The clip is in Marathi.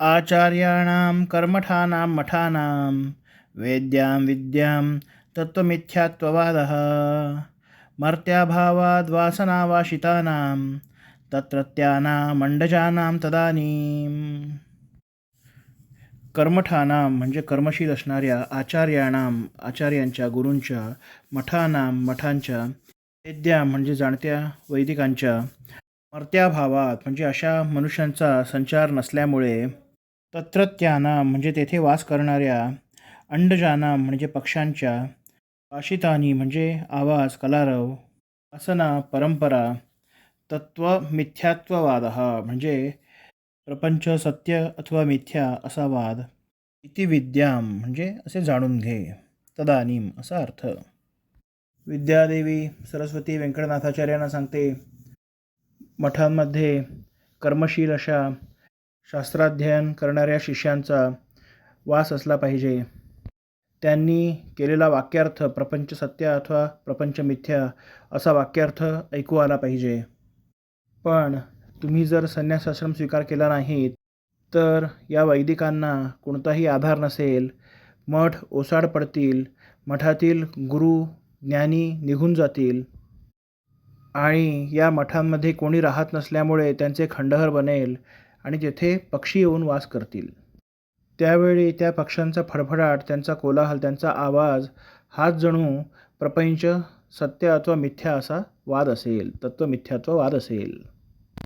आचार्याणां कर्मठानां मठानां वेद्यां विद्यां तत्त्वमिथ्यात्ववादः मर्त्याभावाद्वासनावाशितानां तत्रत्यानामण्डजानां तदानीं कर्मठानां म्हणजे कर्मशील असणाऱ्या आचार्याणाम आचार्यांच्या गुरूंच्या मठानां मठांच्या वेद्या म्हणजे जाणत्या वैदिकांच्या मर्त्याभावात म्हणजे अशा मनुष्यांचा संचार नसल्यामुळे तत्रत्याना म्हणजे तेथे वास करणाऱ्या अंडजाना म्हणजे पक्ष्यांच्या पाशितानी म्हणजे आवाज कलारव आसना परंपरा तत्व मिथ्यात्ववाद म्हणजे प्रपंच सत्य अथवा मिथ्या असा वाद इति विद्याम म्हणजे असे जाणून घे तदानीम असा अर्थ. विद्यादेवी सरस्वती व्यंकटनाथाचार्यांना सांगते मठांमध्ये कर्मशील अशा शास्त्राध्ययन करणाऱ्या शिष्यांचा वास असला पाहिजे. त्यांनी केलेला वाक्यार्थ प्रपंच सत्य अथवा प्रपंच मिथ्या असा वाक्यार्थ ऐकू आला पाहिजे. पण तुम्ही जर संन्यासाश्रम स्वीकार केला नाहीत तर या वैदिकांना कोणताही आधार नसेल. मठ ओसाड पडतील मठातील गुरु ज्ञानी निघून जातील. आणि या मठांमध्ये कोणी राहत नसल्यामुळे त्यांचे खंडहर बनेल. आणि तेथे पक्षी येऊन वास करतील. त्यावेळी त्या पक्ष्यांचा फडफडाट त्यांचा कोलाहल त्यांचा आवाज हाच जणू प्रपंच सत्य अथवा मिथ्या असा वाद असेल. तत्त्वमिथ्यात्व वाद असेल.